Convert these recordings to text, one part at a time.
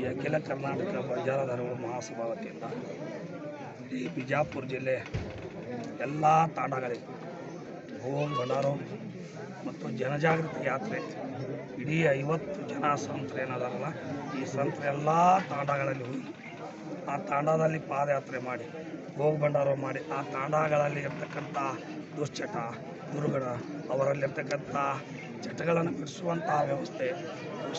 ಈ ಅಖಿಲ ಕರ್ನಾಟಕ ಬಂಜಾರ ಧರ್ಮ ಮಹಾಸಭಾ ವತಿಯಿಂದ ಈ ಬಿಜಾಪುರ ಜಿಲ್ಲೆ ಎಲ್ಲ ತಾಂಡಗಳಿಗೆ ಹೋಮ್ ಭಂಡಾರೋ ಮತ್ತು ಜನಜಾಗೃತಿ ಯಾತ್ರೆ ಇಡೀ ಐವತ್ತು ಜನ ಸಂತರು ಏನದಾರಲ್ಲ, ಈ ಸಂತರು ಎಲ್ಲ ತಾಂಡಗಳಲ್ಲಿ ಹೋಗಿ ಆ ತಾಂಡದಲ್ಲಿ ಪಾದಯಾತ್ರೆ ಮಾಡಿ, ಭೋಗ ಭಂಡಾರ ಮಾಡಿ, ಆ ತಾಂಡಗಳಲ್ಲಿ ಇರ್ತಕ್ಕಂಥ ದುಶ್ಚಟ ದುರ್ಗಣ ಅವರಲ್ಲಿರ್ತಕ್ಕಂಥ ಚಟಗಳನ್ನು ಬಿಡಿಸುವಂಥ ವ್ಯವಸ್ಥೆ,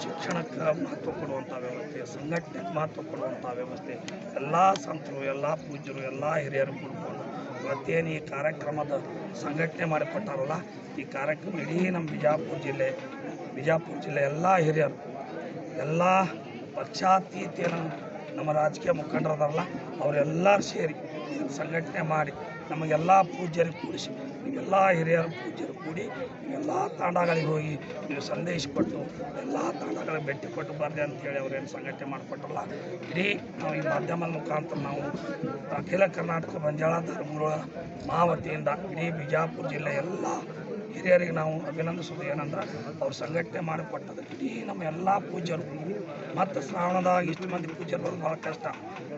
ಶಿಕ್ಷಣಕ್ಕೆ ಮಹತ್ವ ಕೊಡುವಂಥ ವ್ಯವಸ್ಥೆ, ಸಂಘಟನೆಗೆ ಮಹತ್ವ ಕೊಡುವಂಥ ವ್ಯವಸ್ಥೆ, ಎಲ್ಲ ಸಂತರು, ಎಲ್ಲ ಪೂಜ್ಯರು, ಎಲ್ಲ ಹಿರಿಯರು ಕೂಡ್ಕೊಂಡು ಇವತ್ತೇನು ಈ ಕಾರ್ಯಕ್ರಮದ ಸಂಘಟನೆ ಮಾಡಿಕೊಟ್ಟಾರಲ್ಲ, ಈ ಕಾರ್ಯಕ್ರಮ ಇಡೀ ನಮ್ಮ ಬಿಜಾಪುರ ಜಿಲ್ಲೆ ಬಿಜಾಪುರ ಜಿಲ್ಲೆ ಎಲ್ಲ ಹಿರಿಯರು, ಎಲ್ಲ ಪಕ್ಷಾತೀತಿಯನ್ನು ನಮ್ಮ ರಾಜಕೀಯ ಮುಖಂಡರದಾರಲ್ಲ, ಅವರೆಲ್ಲರೂ ಸೇರಿ ಸಂಘಟನೆ ಮಾಡಿ ನಮಗೆಲ್ಲ ಪೂಜ್ಯರಿಗೆ ಕೂಡಿಸಿ ನೀವೆಲ್ಲ ಹಿರಿಯರು ಪೂಜ್ಯರು ಕೂಡಿ ಎಲ್ಲ ತಾಂಡಗಳಿಗೆ ಹೋಗಿ ನೀವು ಸಂದೇಶ ಕೊಟ್ಟು ಎಲ್ಲ ತಾಂಡಗಳಿಗೆ ಭೇಟಿ ಕೊಟ್ಟು ಬರ್ರಿ ಅಂತೇಳಿ ಅವ್ರೇನು ಸಂಘಟನೆ ಮಾಡಿಕೊಟ್ಟಲ್ಲ ಇಡೀ ನಾವು ಈ ಮಾಧ್ಯಮದ ಮುಖಾಂತರ ನಾವು ಅಖಿಲ ಕರ್ನಾಟಕ ಬಂಜಾಳ ಧರ್ಮಗಳ ಮಾವತಿಯಿಂದ ಇಡೀ ಬಿಜಾಪುರ ಜಿಲ್ಲೆ ಎಲ್ಲ ಹಿರಿಯರಿಗೆ ನಾವು ಅಭಿನಂದಿಸೋದು ಏನಂದ್ರೆ ಅವ್ರು ಸಂಘಟನೆ ಮಾಡಿಕೊಟ್ಟದ್ದು ಇಡೀ ನಮ್ಮ ಎಲ್ಲ ಪೂಜ್ಯರು, ಮತ್ತು ಶ್ರಾವಣದಾಗ ಇಷ್ಟು ಮಂದಿ ಪೂಜ್ಯರು ಬರೋದು ಭಾಳ ಕಷ್ಟ.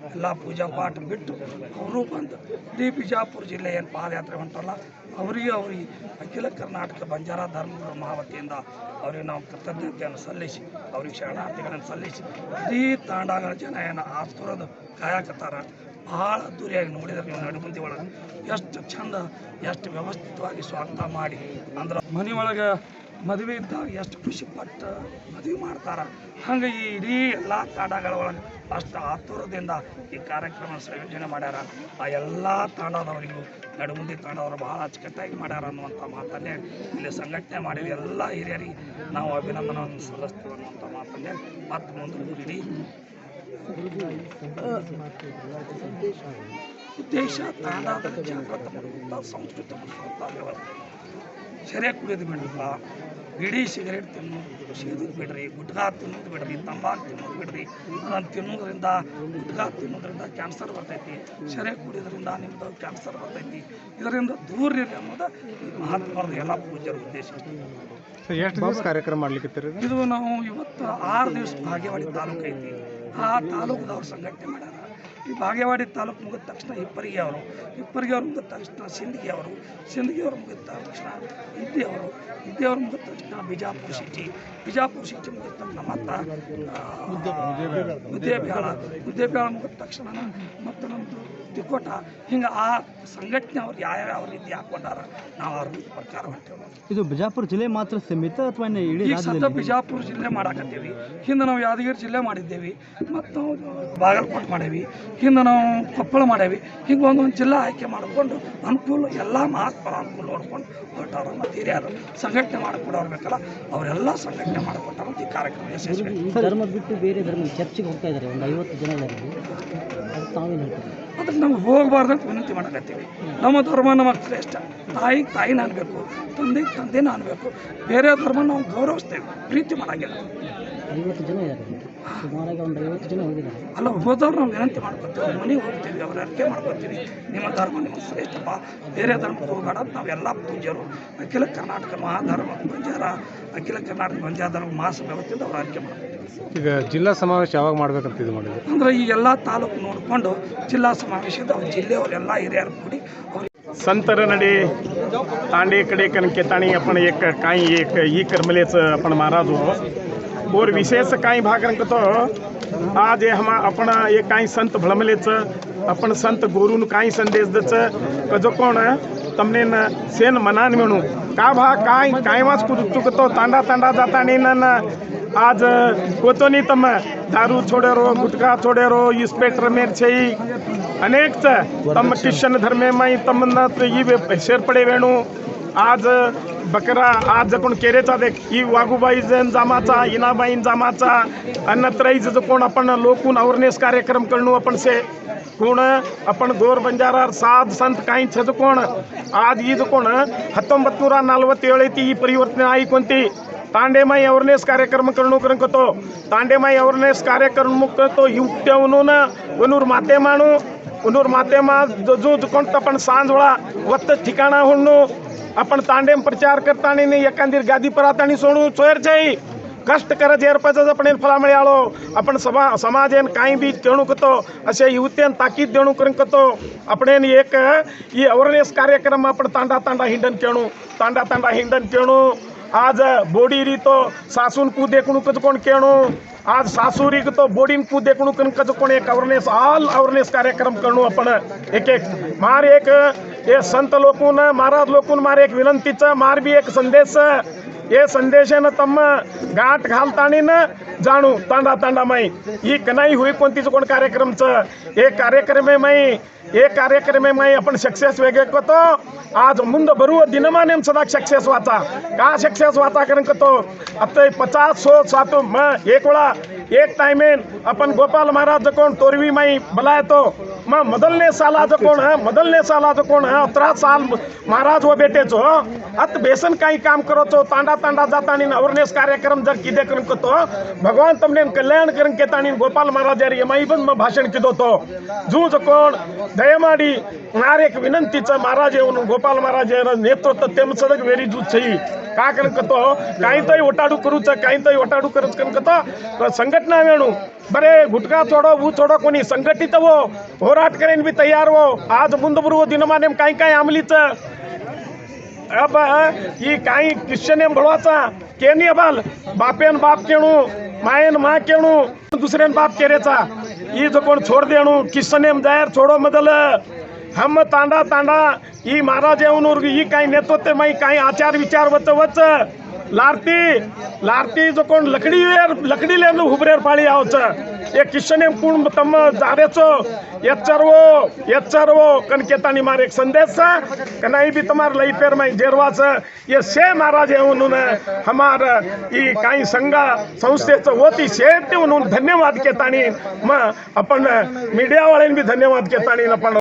ಎಲ್ಲ ಪೂಜಾ ಪಾಠ ಬಿಟ್ಟು ಅವರು ಬಂದು ಇಡೀ ಬಿಜಾಪುರ ಜಿಲ್ಲೆ ಏನು ಪಾದಯಾತ್ರೆ ಹೊಂಟಲ್ಲ, ಅವರಿಗೆ ಅವ್ರಿಗೆ ಅಖಿಲ ಕರ್ನಾಟಕ ಬಂಜಾರ ಧರ್ಮಗಳ ಮಹಾವತಿಯಿಂದ ಅವರಿಗೆ ನಾವು ಕೃತಜ್ಞತೆಯನ್ನು ಸಲ್ಲಿಸಿ, ಅವ್ರಿಗೆ ಶರಣಾರ್ಥಿಗಳನ್ನು ಸಲ್ಲಿಸಿ, ಇಡೀ ತಾಂಡಗಳ ಜನ ಏನು ಆಸ್ತುರದ ಕಾಯಕತ್ತಾರ ಭಾಳ ಅದ್ದೂರಿಯಾಗಿ ನೋಡಿದ್ರೆ ನೀವು ನಡುಮಂದಿ ಒಳಗೆ. ಎಷ್ಟು ಚಂದ, ಎಷ್ಟು ವ್ಯವಸ್ಥಿತವಾಗಿ ಸ್ವಾಗತ ಮಾಡಿ ಅಂದ್ರೆ ಮನೆ ಒಳಗೆ ಮದುವೆ ಇದ್ದಾಗ ಎಷ್ಟು ಖುಷಿಪಟ್ಟು ಮದುವೆ ಮಾಡ್ತಾರೆ. ಹಂಗೆ ಈ ಇಡೀ ಎಲ್ಲ ತಾಂಡಗಳ ಒಳಗೆ ಅಷ್ಟು ಆತುರದಿಂದ ಈ ಕಾರ್ಯಕ್ರಮ ಸಂಯೋಜನೆ ಮಾಡ್ಯಾರ. ಆ ಎಲ್ಲ ತಾಂಡದವರಿಗೂ ನಡುಮುಂದಿ ತಾಂಡವರು ಬಹಳ ಅಚ್ಚುಕಟ್ಟಾಗಿ ಮಾಡ್ಯಾರ ಅನ್ನುವಂಥ ಮಾತನ್ನೇ ಇಲ್ಲಿ ಸಂಘಟನೆ ಮಾಡಿದ ಎಲ್ಲ ಹಿರಿಯರಿಗೆ ನಾವು ಅಭಿನಂದನವನ್ನು ಸಲ್ಲಿಸ್ತೀವಿ ಅನ್ನುವಂಥ ಮಾತನ್ನೇ ಮತ್ತು ಮುಂದುವರಿದು ಉದ್ದೇಶ ತಾಂಡಾದಲ್ಲಿ ಜಾಗೃತ ಮಾಡುವಂಥ ಸಂಸ್ಕೃತ ಸೆರೆ ಕುಡಿಯೋದು ಬಿಡಲ್ಲ. ಬಿಡಿ ಸಿಗರೇಟ್ ತಿನ್ನೋದು ಸೇದೋದು ಬಿಡ್ರಿ ಗುಟ್ಕಾ ತಿನ್ನೋದು ಬಿಡ್ರಿ ತಂಬಾಕು ತಿನ್ನೋದು ಬಿಡ್ರಿ. ಅದನ್ನು ತಿನ್ನೋದ್ರಿಂದ ಗುಟ್ಕಾ ತಿನ್ನೋದ್ರಿಂದ ಕ್ಯಾನ್ಸರ್ ಬರ್ತೈತಿ ಸೆರೆ ಕುಡಿಯೋದ್ರಿಂದ ನಿಮ್ಮದು ಕ್ಯಾನ್ಸರ್ ಬರ್ತೈತಿ. ಇದರಿಂದ ದೂರ ಇರ್ರಿ ಅನ್ನೋದು ಮಹಾತ್ಮರ ಮಹಾತ್ಮರದ ಎಲ್ಲ ಪೂಜ್ಯರ ಉದ್ದೇಶ. ಎಷ್ಟು ದಿವಸ ಕಾರ್ಯಕ್ರಮ ಮಾಡ್ಲಿಕ್ಕೆ ಇದು ನಾವು ಇವತ್ತು ಆರು ದಿವಸ ಭಾಗ್ಯವಾಡಿ ತಾಲೂಕು ಐತಿ. ಆ ತಾಲೂಕದವ್ರು ಸಂಘಟನೆ ಮಾಡ್ಯಾರ. ಈ ಭಾಗ್ಯವಾಡಿ ತಾಲೂಕು ಮುಗಿದ ತಕ್ಷಣ ಹಿಪ್ಪರಿಗೆ ಅವರು ಹಿಪ್ಪರಿಗೆ ಅವ್ರು ಮುಗಿದ ತಕ್ಷಣ ಸಿಂದಗಿ ಅವರು ಸಿಂದಗಿ ಅವರು ಮುಗಿದ ತಕ್ಷಣ ಇದ್ದಿ ಅವರು ಇದ್ದಿ ಅವ್ರು ಮುಗಿದ ತಕ್ಷಣ ಬಿಜಾಪುರ ಸಿಟಿ ಬಿಜಾಪುರ ಸಿಟಿ ಮುಗಿದ ತಕ್ಷಣ ಮತ್ತು ಮುದ್ದೇಬ್ಯಾಳ ಮುದ್ದೇಬ್ಯಾಳ ಮುಗಿದ ತಕ್ಷಣ ಮತ್ತು ನಮ್ಮದು ತಿಕೋಟ ಹಿಂಗೆ ಆ ಸಂಘಟನೆ ಅವ್ರು ಯಾವ್ಯಾವ ರೀತಿ ಹಾಕೊಂಡಾರ ನಾವು ಅವ್ರ ಪ್ರಚಾರ ಮಾಡ್ತೇವೆ ಇದು ಬಿಜಾಪುರ ಜಿಲ್ಲೆ ಮಾತ್ರ ಸೀಮಿತ ಅಥವಾ ಇಡೀ ಸದ್ಯ ಬಿಜಾಪುರ ಜಿಲ್ಲೆ ಮಾಡಾಕತ್ತೀವಿ. ಹಿಂದೆ ನಾವು ಯಾದಗಿರಿ ಜಿಲ್ಲೆ ಮಾಡಿದ್ದೇವೆ. ಮತ್ತು ನಾವು ಬಾಗಲಕೋಟೆ ಮಾಡೇವಿ. ಹಿಂದೆ ನಾವು ಕೊಪ್ಪಳ ಮಾಡೇವಿ. ಹಿಂಗೆ ಒಂದೊಂದು ಜಿಲ್ಲಾ ಆಯ್ಕೆ ಮಾಡಿಕೊಂಡು ಅನುಕೂಲ ಎಲ್ಲ ಮಹಾತ್ಮರ ಅನುಕೂಲ ನೋಡ್ಕೊಂಡು ಹೊರಟಾರ ಮತ್ತು ಹಿರಿಯರು. ಸಂಘಟನೆ ಮಾಡಿಕೊಡೋರು ಬೇಕಲ್ಲ ಅವರೆಲ್ಲ ಸಂಘಟನೆ ಮಾಡಿಕೊಟ್ಟಾರ ಈ ಕಾರ್ಯಕ್ರಮ ಯಶಸ್ವಿ ಧರ್ಮ ಬಿಟ್ಟು ಬೇರೆ ಧರ್ಮ ಚರ್ಚೆಗೆ ಹೋಗ್ತಾ ಇದ್ದಾರೆ ಒಂದು ಐವತ್ತು ಜನ ಅದಕ್ಕೆ ನಾವು ಹೋಗಬಾರ್ದು ಅಂತ ವಿನಂತಿ ಮಾಡಕತ್ತೀವಿ. ನಮ್ಮ ಧರ್ಮ ನಮಗೆ ಶ್ರೇಷ್ಠ ತಾಯಿಗೆ ತಾಯಿನ ಅನ್ಬೇಕು ತಂದೆಗೆ ತಂದೆನ ಅನ್ಬೇಕು ಬೇರೆ ಧರ್ಮ ನಾವು ಗೌರವಿಸ್ತೇವೆ. ಪ್ರೀತಿ ಮಾಡಂಗಿಲ್ಲ. ಐವತ್ತು ಜನ ಸುಮಾರಾಗಿ ಒಂದು ಐವತ್ತು ಜನ ಹೋಗಿದ್ದಾರೆ ಅಲ್ಲ ಹೋದವ್ರು ನಾವು ವಿನಂತಿ ಮಾಡ್ಕೊತೀವಿ ಅವ್ರ ಮನೆಗೆ ಹೋಗ್ತೀವಿ ಅವ್ರ ಅರಿಕೆ ಮಾಡ್ಕೊತೀವಿ ನಿಮ್ಮ ಧರ್ಮ ನಿಮ್ಮ ಶ್ರೇಷ್ಠಪ್ಪ ಬೇರೆ ಧರ್ಮಕ್ಕೆ ಹೋಗಬೇಡ ಅಂತ ನಾವೆಲ್ಲ ಪೂಜ್ಯರು ಅಖಿಲ ಕರ್ನಾಟಕ ಮಹಾಧರ್ಮ ಬಂಜಾರ ಅಖಿಲ ಕರ್ನಾಟಕ ಬಂಜಾರ ಧರ್ಮ ಮಹಾಸಭೆ ವತಿಯಿಂದ ಅವ್ರ ಅರಿಕೆ ಮಾಡ್ಕೊತೀವಿ ಈಗ ಜಿಲ್ಲಾ ಸಮಾವೇಶ ಯಾವಾಗ ಮಾಡ್ಬೇಕಂತ ಇದು ಮಾಡಿದ್ರು ಅಂದ್ರೆ ಈ ಎಲ್ಲ ತಾಲೂಕು ನೋಡಿಕೊಂಡು ಜಿಲ್ಲಾ ಸಮಾವೇಶದ ಅವ್ರ ಜಿಲ್ಲೆಯವರೆಲ್ಲ ಹಿರಿಯರು ಕೂಡಿ ಅವ್ರಿಗೆ संतर नडे तांडे कडे कणके ताणी आपण एक काही एक ही करमलेच आपण महाराज हो और विशेष कहीं भाग रंग तो आज हम अपना ये कहीं संत भळमलेच अपन संत गोरून कहीं संदेश देच कजो तो कोण तमने न सेन मनान म्हणू का भा काय कायमाच कुचुक तो तांडा तांडा जाता नहीं न आज होतो नहीं तम दारू छोडे रो गुटखा छोडे रो इस्पेटर मेर छई अनेक तम क्रिश्चन धर्मे मई तम न तो शेर पडे वेणू आज बकरा आज जर कोण केरेचा देख. ही वाघुबाई जैन जामाचा इनाबाईन जामाचा अन्नत्राईचं जो कोण आपण लोकून अवरनेस कार्यक्रम करणू आपण से. कोण? आपण गोर बंजारा साध संत काही छज कोण? आज ही जो कोण? हत्तोंबत्तुरा नालवत्तेळे ती ही परिवर्तन आई कोणती? तांडेमाई अवरनेस कार्यक्रम करणू करतो तांडेमाई अवरनेस कार्यक्रम करतो युक्त्य म्हणून वनूर माते माणू. उनूर माते मा जो कोणता पण सांजवळा वत्त ठिकाणा होणू आपण तांडेम प्रचार करताना नाही एखादी गादी पराताणी सोडून सोयरच्याही कष्ट करत येरपाचाच आपण फळा आलो आपण समा समाजेन काही बी देणूक करतो अशा युवतेन ताकीद देणूक करतो. आपण एक ही अवेअरनेस कार्यक्रम आपण तांडा तांडा हिंडन केणू. तांडा तांडा हिंडन केणू. आज बोडी रीतो, सासून कू देखणूकच कोण केणू. आज सासूरीक तो बोडीन कू देखणूक कोण. एक अवेअरनेस ऑल अवेअरनेस कार्यक्रम करणू आपण. एक एक, मार एक ये संत लोकून महाराज लोकून मार एक વિનંતી मार માર एक संदेश. સંદેશ છે એ સંદેશને તમે ગાંઠ ઘાલતાણીને જાણું तांडा तांडा माई ही कनाई होई कोणतीच कोण कार्यक्रम हे कार्यक्रम आहे माई हे कार्यक्रम आहे माई आपण सक्सेस वेगळे करतो. आज मुंद बरू दिनमाने सदा सक्सेस वाचा. का सक्सेस वाचा कारण करतो? आता पचास सो सात म एक वेळा एक टाइम अपन गोपाल महाराज जकोण तोरवी माई बलाय तो माँ मदलने साला जकोण है मदलने साला जकोण है अतरा साल महाराज वो बेटे जो, अत बेसन का ही काम करो तो तांडा तांडा जाता नीन अवरनेस कार्यक्रम जर किदे करन को तो भगवान तमने कल्याण करन के तानी गोपाल महाराज यार ये माई बंद में भाषण किदो तो। जू जकोण दयमाडी मार एक विनंती च महाराज येऊन गोपाल महाराज यार नेतृत्व तेम सडक वेरी जू छई। का करन तो काही तई ओटाडू करूचा काही तई ओटाडू करच करन को तो बरे गुटखा छोडो ऊ छोडो कोणी संघटित हो ಹೋರಾಟ ಕರೆನ್ ಬಿ ತಯಾರ್ हो आज ಮುಂದೆ ಬರುವ ದಿನಮಾನ काही काही अंमलीचं अब ही काही ख्रिश्चन एम भळवाचा केनी बाल बापेन बाप केणू मायन मा केणू दुसऱ्यान बाप केरेचा ही जो कोण छोड देणू ख्रिश्चन एम जायर छोडो मदल हम तांडा तांडा ही महाराज येऊन उर्ग ही काही नेतृत्व माई काही आचार विचार वच वच लारती लारती जो कोण लकडी वेर लकडी लेन हुबरेर पाळी आवच ये ಕಿಶನ್ ಎಂ ಕುಣ್ ತಮ್ಮ ಜಾರೆಚೋ ಎಚ್ಚರವೋ ಎಚ್ಚರವೋ ಕನಕೆತಾನಿ ಮಾರ एक संदेश कनाई भी तुम्हार लई पेर में जेरवाच ये से महाराज है उन्होंने हमार ई काही संघा संस्थेचं होती शेट म्हणून धन्यवाद केतानी मग आपण मीडिया वाल्यांनी बी धन्यवाद केतानी आपण